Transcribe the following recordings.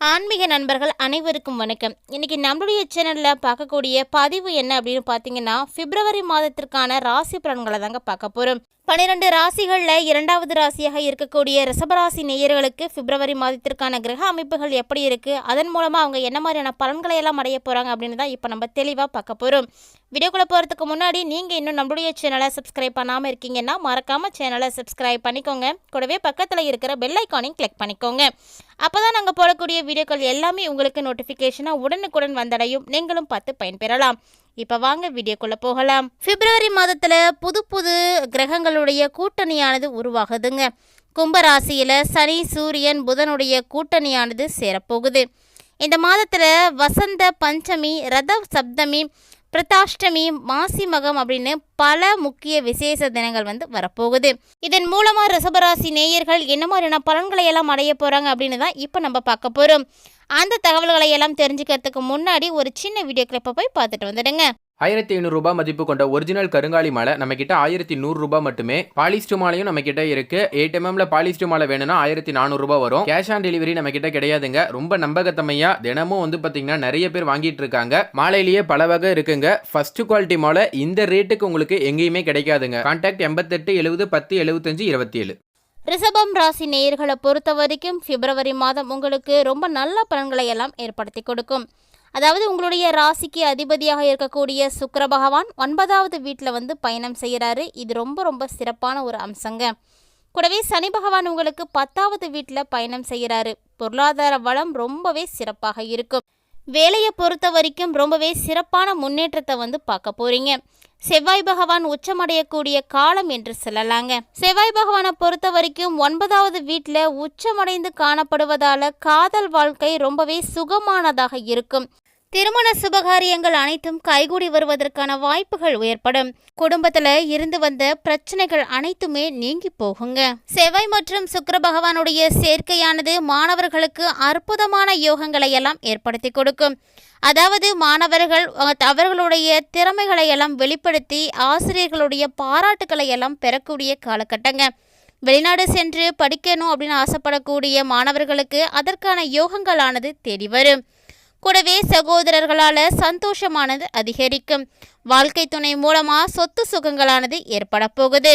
ஆன்மீக நண்பர்கள் அனைவருக்கும் வணக்கம். இன்றைக்கி நம்மளுடைய சேனலில் பார்க்கக்கூடிய பதிவு என்ன அப்படின்னு பார்த்தீங்கன்னா பிப்ரவரி மாதத்திற்கான ராசி பலன்களை தாங்க பார்க்க போகிறோம் பன்னிரெண்டு ராசிகளில் இரண்டாவது ராசியாக இருக்கக்கூடிய ரிஷபராசி நேயர்களுக்கு பிப்ரவரி மாதத்திற்கான கிரக அமைப்புகள் எப்படி இருக்குது அதன் மூலமாக அவங்க என்ன மாதிரியான பலன்களை எல்லாம் அடைய போகிறாங்க அப்படின்னு தான் இப்போ நம்ம தெளிவாக பார்க்க போகிறோம் வீடியோக்குள்ளே போகிறதுக்கு முன்னாடி நீங்கள் இன்னும் நம்மளுடைய சேனலை சப்ஸ்கிரைப் பண்ணாமல் இருக்கீங்கன்னா மறக்காமல் சேனலை சப்ஸ்கிரைப் பண்ணிக்கோங்க. கூடவே பக்கத்தில் இருக்கிற பெல் ஐக்கானையும் கிளிக் பண்ணிக்கோங்க. அப்போ தான் நாங்கள் போடக்கூடிய வீடியோக்கள் எல்லாமே உங்களுக்கு நோட்டிஃபிகேஷனாக உடனுக்குடன் வந்தடையும். நீங்களும் பார்த்து பயன்பெறலாம். இப்போ வாங்க வீடியோக்குள்ளே போகலாம். பிப்ரவரி மாதத்தில் புது புது கிரகங்களுடைய கூட்டணியானது உருவாகுதுங்க. கும்பராசியில் சனி சூரியன் புதனுடைய கூட்டணியானது சேரப்போகுது. இந்த மாதத்தில் வசந்த பஞ்சமி ரத சப்தமி பிரதாஷ்டமி மாசி மகம் அப்படின்னு பல முக்கிய விசேஷ தினங்கள் வந்து வரப்போகுது. இதன் மூலமா ரிசபராசி நேயர்கள் என்ன மாதிரியான பலன்களை எல்லாம் அடைய போறாங்க அப்படின்னு தான் இப்போ நம்ம பார்க்க போறோம். அந்த தகவல்களை எல்லாம் தெரிஞ்சுக்கிறதுக்கு முன்னாடி ஒரு சின்ன வீடியோ கிளிப்பை போய் பார்த்துட்டு வந்துடுங்க. ஆயிரத்தி ஐநூறுரூபா மதிப்பு கொண்ட ஒரிஜினல் கருங்காலி மாலை நம்ம கிட்ட ஆயிரத்தி நூறுரூபா மட்டுமே. பாலிஸ்டு மாலையும் நம்ம கிட்ட இருக்கு எயிட் எம்எம்ல பாலிஸ்டு மாலை வேணும்னா ஆயிரத்தி நானூறுரூபா வரும். கேஷ் ஆன் டெலிவரி நம்ம கிட்ட கிடையாதுங்க. ரொம்ப நம்பகத்தமையா தினமும் வந்து பாத்தீங்கன்னா நிறைய பேர் வாங்கிட்டு இருக்காங்க. மாலையிலேயே பல வகை இருக்குங்க. ஃபர்ஸ்ட் குவாலிட்டி மாலை இந்த ரேட்டுக்கு உங்களுக்கு எங்கேயுமே கிடைக்காதுங்க. கான்டாக்ட் எண்பத்தெட்டு எழுபது பத்து எழுபத்தஞ்சு இருபத்தி ஏழு ரிஷபம் ராசி நேயர்களை பொறுத்த வரைக்கும் பிப்ரவரி மாதம் உங்களுக்கு ரொம்ப நல்ல பலன்களை எல்லாம் ஏற்படுத்தி கொடுக்கும். அதாவது உங்களுடைய ராசிக்கு அதிபதியாக இருக்கக்கூடிய சுக்கர பகவான் ஒன்பதாவது வீட்டில் வந்து பயணம் செய்கிறாரு. இது ரொம்ப ரொம்ப சிறப்பான ஒரு அம்சங்க. கூடவே சனி பகவான் உங்களுக்கு பத்தாவது வீட்டில் பயணம் செய்கிறாரு. பொருளாதார வளம் ரொம்பவே சிறப்பாக இருக்கும். வேலையை பொறுத்த வரைக்கும் ரொம்பவே சிறப்பான முன்னேற்றத்தை வந்து பார்க்க போகிறீங்க செவ்வாய் பகவான் உச்சமடையக்கூடிய காலம் என்று சொல்லலாங்க. செவ்வாய் பகவானை பொறுத்த வரைக்கும் ஒன்பதாவது வீட்டில் உச்சமடைந்து காணப்படுவதால காதல் வாழ்க்கை ரொம்பவே சுகமானதாக இருக்கும். திருமண சுபகாரியங்கள் அனைத்தும் கைகூடி வருவதற்கான வாய்ப்புகள் ஏற்படும். குடும்பத்துல இருந்து வந்த பிரச்சனைகள் அனைத்துமே நீங்கி போகுங்க. செவ்வாய் மற்றும் சுக்கர பகவானுடைய சேர்க்கையானது மாணவர்களுக்கு அற்புதமான யோகங்களை எல்லாம் ஏற்படுத்தி கொடுக்கும். அதாவது மாணவர்கள் அவர்களுடைய திறமைகளை எல்லாம் வெளிப்படுத்தி ஆசிரியர்களுடைய பாராட்டுக்களை எல்லாம் பெறக்கூடிய காலகட்டங்க. வெளிநாடு சென்று படிக்கணும் அப்படின்னு ஆசைப்படக்கூடிய மாணவர்களுக்கு அதற்கான யோகங்களானது தேடி வரும். கூடவே சகோதரர்களால் சந்தோஷமானது அதிகரிக்கும். வாழ்க்கை துணை மூலமாக சொத்து சுகங்களானது ஏற்பட போகுது.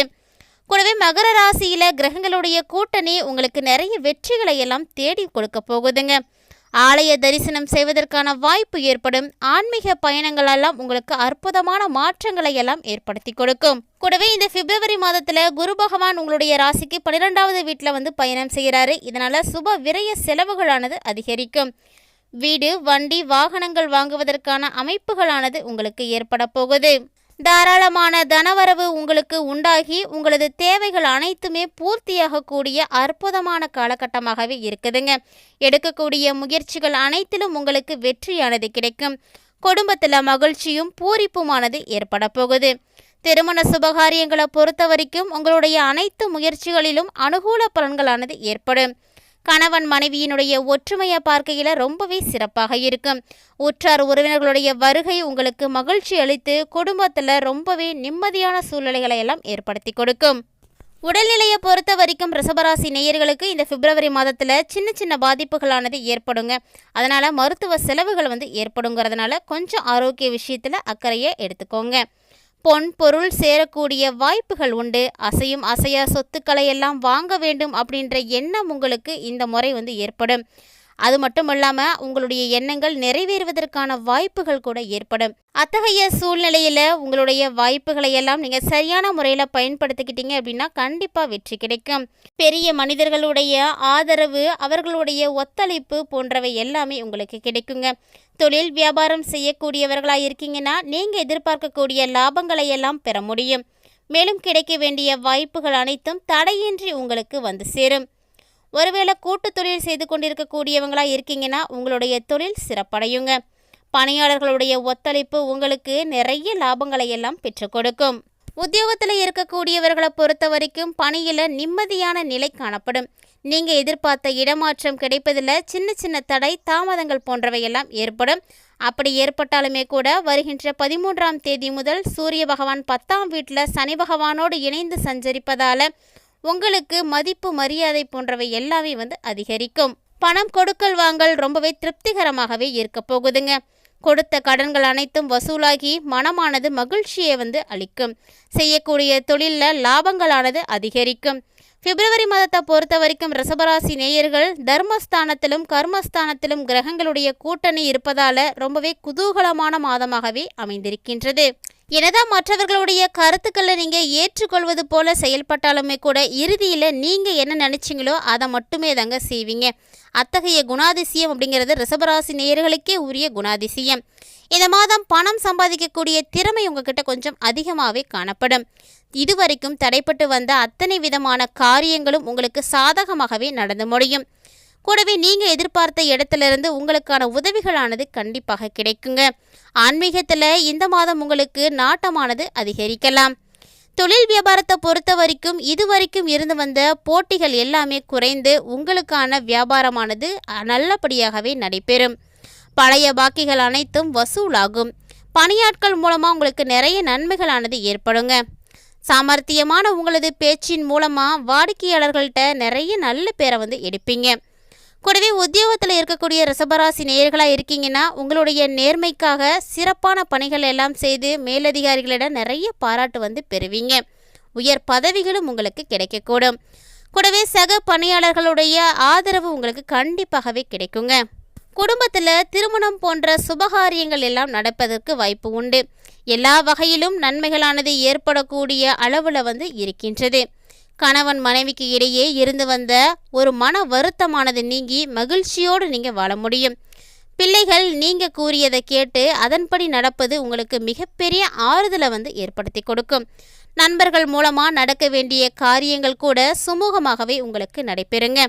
கூடவே மகர ராசியில் கிரகங்களுடைய கூட்டணி உங்களுக்கு நிறைய வெற்றிகளை எல்லாம் தேடி கொடுக்க போகுதுங்க. ஆலய தரிசனம் செய்வதற்கான வாய்ப்பு ஏற்படும். ஆன்மீக பயணங்கள் எல்லாம் உங்களுக்கு அற்புதமான மாற்றங்களை எல்லாம் ஏற்படுத்தி கொடுக்கும். கூடவே இந்த பிப்ரவரி மாதத்துல குரு பகவான் உங்களுடைய ராசிக்கு பன்னிரெண்டாவது வீட்டில் வந்து பயணம் செய்கிறாரு. இதனால சுப விரய செலவுகளானது அதிகரிக்கும். வீடு வண்டி வாகனங்கள் வாங்குவதற்கான அமைப்புகளானது உங்களுக்கு ஏற்பட போகுது. தாராளமான தனவரவு உங்களுக்கு உண்டாகி உங்களது தேவைகள் அனைத்துமே பூர்த்தியாகக்கூடிய அற்புதமான காலகட்டமாகவே இருக்குதுங்க. எடுக்கக்கூடிய முயற்சிகள் அனைத்திலும் உங்களுக்கு வெற்றியானது கிடைக்கும். குடும்பத்தில் மகிழ்ச்சியும் பூரிப்புமானது ஏற்பட போகுது திருமண சுபகாரியங்களை பொறுத்த வரைக்கும் உங்களுடைய அனைத்து முயற்சிகளிலும் அனுகூல பலன்களானது ஏற்படும். கணவன் மனைவியினுடைய ஒற்றுமையை பார்க்கையில் ரொம்பவே சிறப்பாக இருக்கும். உற்றார் உறவினர்களுடைய வருகை உங்களுக்கு மகிழ்ச்சி அளித்து குடும்பத்தில் ரொம்பவே நிம்மதியான சூழ்நிலைகளை எல்லாம் ஏற்படுத்தி கொடுக்கும். உடல்நிலையை பொறுத்த வரைக்கும் ரிசபராசி நேயர்களுக்கு இந்த பிப்ரவரி மாதத்தில் சின்ன சின்ன பாதிப்புகளானது ஏற்படுங்க. அதனால் மருத்துவ செலவுகள் வந்து ஏற்படுங்கிறதுனால கொஞ்சம் ஆரோக்கிய விஷயத்தில் அக்கறையை எடுத்துக்கோங்க. பொன் பொருள் சேரக்கூடிய வாய்ப்புகள் உண்டு. அசையும் அசையா சொத்துக்களை எல்லாம் வாங்க வேண்டும் அப்படின்ற எண்ணம் உங்களுக்கு இந்த முறை வந்து ஏற்படும். அது மட்டும் இல்லாமல் உங்களுடைய எண்ணங்கள் நிறைவேறுவதற்கான வாய்ப்புகள் கூட ஏற்படும். அத்தகைய சூழ்நிலையில் உங்களுடைய வாய்ப்புகளை எல்லாம் நீங்கள் சரியான முறையில் பயன்படுத்திக்கிட்டீங்க அப்படின்னா கண்டிப்பாக வெற்றி கிடைக்கும். பெரிய மனிதர்களுடைய ஆதரவு அவர்களுடைய ஒத்துழைப்பு போன்றவை எல்லாமே உங்களுக்கு கிடைக்குங்க. தொழில் வியாபாரம் செய்யக்கூடியவர்களாக இருக்கீங்கன்னா நீங்கள் எதிர்பார்க்கக்கூடிய லாபங்களை எல்லாம் பெற முடியும். மேலும் கிடைக்க வேண்டிய வாய்ப்புகள் அனைத்தும் தடையின்றி உங்களுக்கு வந்து சேரும். ஒருவேளை கூட்டு தொழில் செய்து கொண்டிருக்கக்கூடியவங்களா இருக்கீங்கன்னா உங்களுடைய தொழில் சிறப்படையுங்க. பணியாளர்களுடைய ஒத்துழைப்பு உங்களுக்கு நிறைய லாபங்களை எல்லாம் பெற்றுக் கொடுக்கும். உத்தியோகத்தில் இருக்கக்கூடியவர்களை பொறுத்த வரைக்கும் பணியில் நிம்மதியான நிலை காணப்படும். நீங்கள் எதிர்பார்த்த இடமாற்றம் கிடைப்பதில் சின்ன சின்ன தடை தாமதங்கள் போன்றவையெல்லாம் ஏற்படும். அப்படி ஏற்பட்டாலுமே கூட வருகின்ற பதிமூன்றாம் தேதி முதல் சூரிய பகவான் பத்தாம் வீட்டில் சனி பகவானோடு இணைந்து சஞ்சரிப்பதால் உங்களுக்கு மதிப்பு மரியாதை போன்றவை எல்லாமே வந்து அதிகரிக்கும். பணம் கொடுக்கல் வாங்கல் ரொம்பவே திருப்திகரமாகவே இருக்க போகுதுங்க. கொடுத்த கடன்கள் அனைத்தும் வசூலாகி மனமானது மகிழ்ச்சியை வந்து அளிக்கும். செய்யக்கூடிய தொழிலில் லாபங்களானது அதிகரிக்கும். பிப்ரவரி மாதத்தை பொறுத்த வரைக்கும் ரிசபராசி நேயர்கள் தர்மஸ்தானத்திலும் கர்மஸ்தானத்திலும் கிரகங்களுடைய கூட்டணி இருப்பதால ரொம்பவே குதூகலமான மாதமாகவே அமைந்திருக்கின்றது. என்னதான் மற்றவர்களுடைய கருத்துக்களை நீங்க ஏற்றுக்கொள்வது போல செயல்பட்டாலுமே கூட இறுதியில் நீங்க என்ன நினைச்சீங்களோ அதை மட்டுமே தாங்க செய்வீங்க. அத்தகைய குணாதிசயம் அப்படிங்கிறது ரிசபராசி நேயர்களுக்கே உரிய குணாதிசயம். இந்த மாதம் பணம் சம்பாதிக்கக்கூடிய திறமை உங்ககிட்ட கொஞ்சம் அதிகமாகவே காணப்படும். இதுவரைக்கும் தடைப்பட்டு வந்த அத்தனை விதமான காரியங்களும் உங்களுக்கு சாதகமாகவே நடந்து முடியும். கூடவே நீங்கள் எதிர்பார்த்த இடத்திலிருந்து உங்களுக்கான உதவிகளானது கண்டிப்பாக கிடைக்குங்க. ஆன்மீகத்தில் இந்த மாதம் உங்களுக்கு நாட்டமானது அதிகரிக்கலாம். தொழில் வியாபாரத்தை பொறுத்த வரைக்கும் இதுவரைக்கும் இருந்து வந்த போட்டிகள் எல்லாமே குறைந்து உங்களுக்கான வியாபாரமானது நல்லபடியாகவே நடைபெறும். பழைய பாக்கிகள் அனைத்தும் வசூலாகும். பணியாட்கள் மூலமாக உங்களுக்கு நிறைய நன்மைகளானது ஏற்படுங்க. சாமர்த்தியமான உங்களது பேச்சின் மூலமாக வாடிக்கையாளர்கள்ட்ட நிறைய நல்ல பேரை வந்து எடுப்பீங்க. கூடவே உத்தியோகத்தில் இருக்கக்கூடிய ரிசபராசி நேயர்களாக இருக்கீங்கன்னா உங்களுடைய நேர்மைக்காக சிறப்பான பணிகள் எல்லாம் செய்து மேலதிகாரிகளிடம் நிறைய பாராட்டு வந்து பெறுவீங்க. உயர் பதவிகளும் உங்களுக்கு கிடைக்கக்கூடும். கூடவே சக பணியாளர்களுடைய ஆதரவு உங்களுக்கு கண்டிப்பாகவே கிடைக்குங்க. குடும்பத்தில் திருமணம் போன்ற சுபகாரியங்கள் எல்லாம் நடப்பதற்கு வாய்ப்பு உண்டு. எல்லா வகையிலும் நன்மைகளானது ஏற்படக்கூடிய அளவில் வந்து இருக்கின்றது. கணவன் மனைவிக்கு இடையே இருந்து வந்த ஒரு மன வருத்தமானது நீங்கி மகிழ்ச்சியோடு நீங்கள் வாழ முடியும். பிள்ளைகள் நீங்கள் கூறியதை கேட்டு அதன்படி நடப்பது உங்களுக்கு மிகப்பெரிய ஆறுதலை வந்து ஏற்படுத்தி கொடுக்கும். நண்பர்கள் மூலமாக நடக்க வேண்டிய காரியங்கள் கூட சுமூகமாகவே உங்களுக்கு நடைபெறுங்க.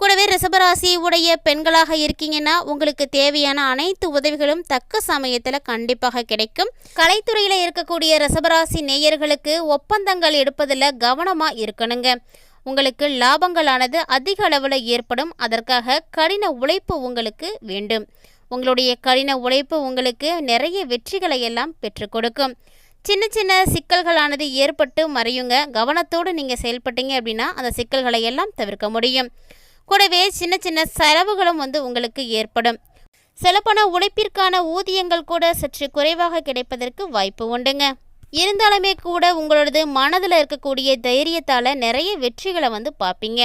கூடவே ரிசபராசி உடைய பெண்களாக இருக்கீங்கன்னா உங்களுக்கு தேவையான அனைத்து உதவிகளும் தக்க சமயத்தில் கண்டிப்பாக கிடைக்கும். கலைத்துறையில் இருக்கக்கூடிய ரிசபராசி நேயர்களுக்கு ஒப்பந்தங்கள் எடுப்பதில் கவனமாக இருக்கணுங்க. உங்களுக்கு லாபங்களானது அதிக அளவில் ஏற்படும். அதற்காக கடின உழைப்பு உங்களுக்கு வேண்டும். உங்களுடைய கடின உழைப்பு உங்களுக்கு நிறைய வெற்றிகளை எல்லாம் பெற்றுக் கொடுக்கும். சின்ன சின்ன சிக்கல்களானது ஏற்பட்டு மறையுங்க. கவனத்தோடு நீங்கள் செயல்பட்டீங்க அப்படின்னா அந்த சிக்கல்களை எல்லாம் தவிர்க்க முடியும். கூடவே சின்ன சின்ன செலவுகளும் வந்து உங்களுக்கு ஏற்படும். செலப்பண உழைப்பிற்கான ஊதியங்கள் கூட சற்று குறைவாக கிடைப்பதற்கு வாய்ப்பு உண்டுங்க. இருந்தாலுமே கூட உங்களோடது மனதில் இருக்கக்கூடிய தைரியத்தால் நிறைய வெற்றிகளை வந்து பார்ப்பீங்க.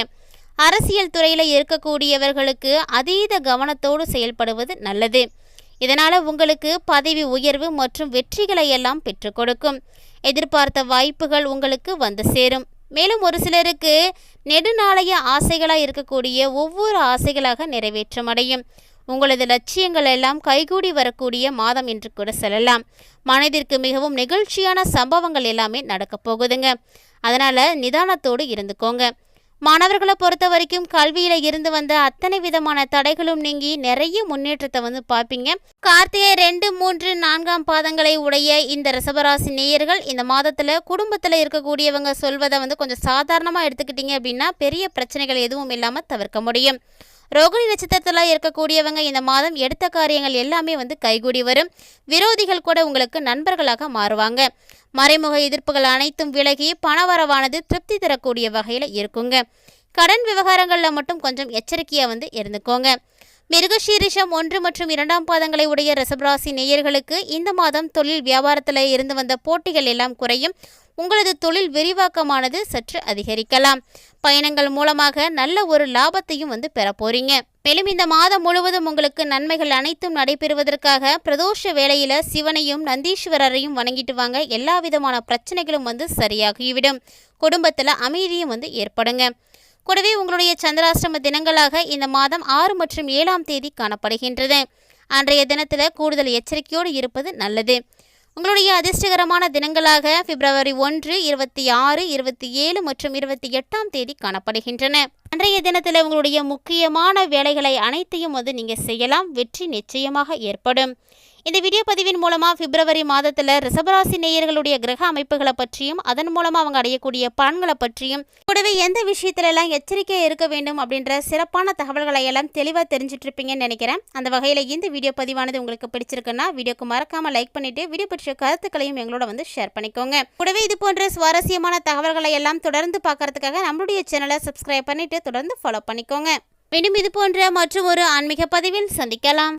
அரசியல் துறையில் இருக்கக்கூடியவர்களுக்கு அதீத கவனத்தோடு செயல்படுவது நல்லது. இதனால் உங்களுக்கு பதவி உயர்வு மற்றும் வெற்றிகளை எல்லாம் பெற்றுக் கொடுக்கும். எதிர்பார்த்த வாய்ப்புகள் உங்களுக்கு வந்து சேரும். மேலும் ஒரு சிலருக்கு நெடுநாளைய ஆசைகளாக இருக்கக்கூடிய ஒவ்வொரு ஆசைகளாக நிறைவேற்றமடையும் உங்களது லட்சியங்கள் எல்லாம் கைகூடி வரக்கூடிய மாதம் என்று கூட சொல்லலாம். மனதிற்கு மிகவும் நெகிழ்ச்சியான சம்பவங்கள் எல்லாமே நடக்கப் போகுதுங்க. அதனால் நிதானத்தோடு இருந்துக்கோங்க. மாணவர்களை பொறுத்த வரைக்கும் கல்வியில் இருந்து வந்த அத்தனை விதமான தடைகளும் நீங்கி நிறைய முன்னேற்றத்தை வந்து பார்ப்பீங்க. கார்த்திகை ரெண்டு மூன்று நான்காம் பாதங்களை உடைய இந்த ரிஷபராசி நேயர்கள் இந்த மாதத்தில் குடும்பத்தில் இருக்கக்கூடியவங்க சொல்வதை வந்து கொஞ்சம் சாதாரணமாக எடுத்துக்கிட்டீங்க அப்படின்னா பெரிய பிரச்சனைகள் எதுவும் இல்லாமல் தவிர்க்க முடியும். ரோகிணி நட்சத்திரத்தில் இருக்கக்கூடியவங்க இந்த மாதம் எடுத்த காரியங்கள் எல்லாமே வந்து கைகூடி வரும். விரோதிகள் கூட உங்களுக்கு நண்பர்களாக மாறுவாங்க. மறைமுக எதிர்ப்புகள் அனைத்தும் விலகி பணவரவானது திருப்தி தரக்கூடிய வகையில் இருக்குங்க. கடன் விவகாரங்களில் மட்டும் கொஞ்சம் எச்சரிக்கையாக வந்து இருந்துக்கோங்க. மிருகஷீரிஷம் ஒன்று மற்றும் இரண்டாம் பாதங்களை உடைய ரிஷபராசி நேயர்களுக்கு இந்த மாதம் தொழில் வியாபாரத்தில் இருந்து வந்த போட்டிகள் எல்லாம் குறையும். உங்களது தொழில் விரிவாக்கமானது சற்று அதிகரிக்கலாம். பயணங்கள் மூலமாக நல்ல ஒரு லாபத்தையும் வந்து பெற போறீங்க. மேலும் இந்த மாதம் முழுவதும் உங்களுக்கு நன்மைகள் அனைத்தும் நடைபெறுவதற்காக பிரதோஷ வேளையில சிவனையும் நந்தீஸ்வரரையும் வணங்கிட்டு வாங்க. எல்லா விதமான பிரச்சனைகளும் வந்து சரியாகிவிடும். குடும்பத்தில் அமைதியும் வந்து ஏற்படுங்க. கூடவே உங்களுடைய சந்திராஷ்டம தினங்களாக இந்த மாதம் ஆறு மற்றும் ஏழாம் தேதி காணப்படுகின்றது. அன்றைய தினத்தில் கூடுதல் எச்சரிக்கையோடு இருப்பது நல்லது. உங்களுடைய அதிர்ஷ்டகரமான தினங்களாக பிப்ரவரி ஒன்று இருபத்தி ஆறு இருபத்தி ஏழு மற்றும் இருபத்தி எட்டாம் தேதி காணப்படுகின்றன. அன்றைய தினத்தில் உங்களுடைய முக்கியமான வேலைகளை அனைத்தையும் வந்து நீங்கள் செய்யலாம். வெற்றி நிச்சயமாக ஏற்படும். இந்த வீடியோ பதிவின் மூலமாக பிப்ரவரி மாதத்தில் ரிசபராசி நேயர்களுடைய கிரக அமைப்புகளை பற்றியும் அதன் மூலமாக அவங்க அடையக்கூடிய பலன்களை பற்றியும் கூடவே எந்த விஷயத்துல எல்லாம் எச்சரிக்கையாக இருக்க வேண்டும் அப்படின்ற சிறப்பான தகவல்களை எல்லாம் தெளிவாக தெரிஞ்சுட்டு இருப்பீங்கன்னு நினைக்கிறேன். அந்த வகையில் இந்த வீடியோ பதிவானது உங்களுக்கு பிடிச்சிருக்குன்னா வீடியோக்கு மறக்காமல் லைக் பண்ணிட்டு வீடியோ பற்றிய கருத்துக்களையும் எங்களோட வந்து ஷேர் பண்ணிக்கோங்க. கூடவே இது போன்ற சுவாரஸ்யமான தகவல்களை எல்லாம் தொடர்ந்து பார்க்கறதுக்காக நம்மளுடைய சேனலை சப்ஸ்கிரைப் பண்ணிட்டு தொடர்ந்து ஃபாலோ பண்ணிக்கோங்க. மீண்டும் இது போன்ற மற்றும் ஒரு ஆன்மீக பதிவில் சந்திக்கலாம்.